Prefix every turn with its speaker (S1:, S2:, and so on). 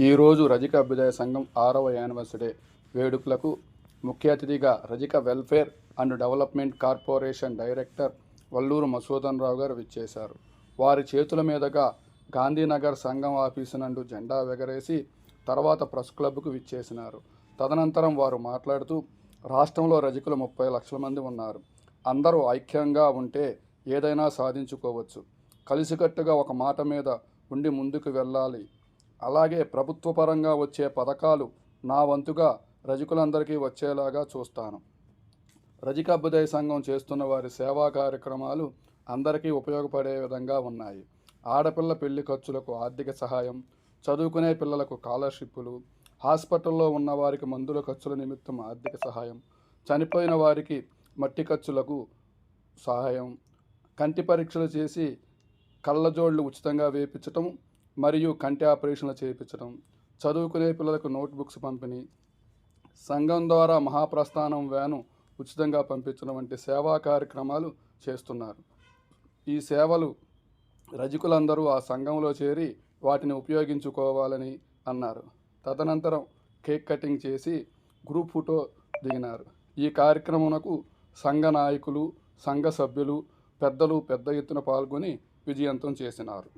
S1: ఈరోజు రజిక అభ్యుదయ సంఘం ఆరవ యానివర్సరీ వేడుకలకు ముఖ్య అతిథిగా Rajaka welfare and development corporation director Valluru Masudan Rao గారు విచ్చేశారు. వారి చేతుల మీదుగా గాంధీనగర్ సంఘం ఆఫీసు నందు జెండా ఎగరేసి తర్వాత ప్రెస్ క్లబ్కు విచ్చేసినారు. తదనంతరం వారు మాట్లాడుతూ రాష్ట్రంలో రజకులు ముప్పై లక్షల మంది ఉన్నారు. అందరూ ఐక్యంగా ఉంటే ఏదైనా సాధించుకోవచ్చు. కలిసికట్టుగా ఒక మాట మీద ఉండి ముందుకు వెళ్ళాలి. అలాగే ప్రభుత్వ పరంగా వచ్చే పథకాలు నా వంతుగా రజకులందరికీ వచ్చేలాగా చూస్తాను. రజిక అభ్యుదయ సంఘం చేస్తున్న వారి సేవా కార్యక్రమాలు అందరికీ ఉపయోగపడే విధంగా ఉన్నాయి. ఆడపిల్ల పెళ్ళి ఖర్చులకు ఆర్థిక సహాయం చదువుకునే పిల్లలకు స్కాలర్షిప్పులు హాస్పిటల్లో ఉన్న వారికి మందుల ఖర్చుల నిమిత్తం ఆర్థిక సహాయం చనిపోయిన వారికి మట్టి ఖర్చులకు సహాయం కంటి పరీక్షలు చేసి కళ్ళజోళ్ళు ఉచితంగా వేయించటం మరియు కంటి ఆపరేషన్లు చేయించడం చదువుకునే పిల్లలకు నోట్బుక్స్ పంపిణీ సంఘం ద్వారా మహాప్రస్థానం వ్యాను ఉచితంగా పంపించడం వంటి సేవా కార్యక్రమాలు చేస్తున్నారు. ఈ సేవలు రజకులందరూ ఆ సంఘంలో చేరి వాటిని ఉపయోగించుకోవాలని అన్నారు. తదనంతరం కేక్ కటింగ్ చేసి గ్రూప్ ఫోటో దిగినారు. ఈ కార్యక్రమంకు సంఘ నాయకులు సంఘ సభ్యులు పెద్దలు పెద్ద ఎత్తున పాల్గొని విజయంతం చేసినారు.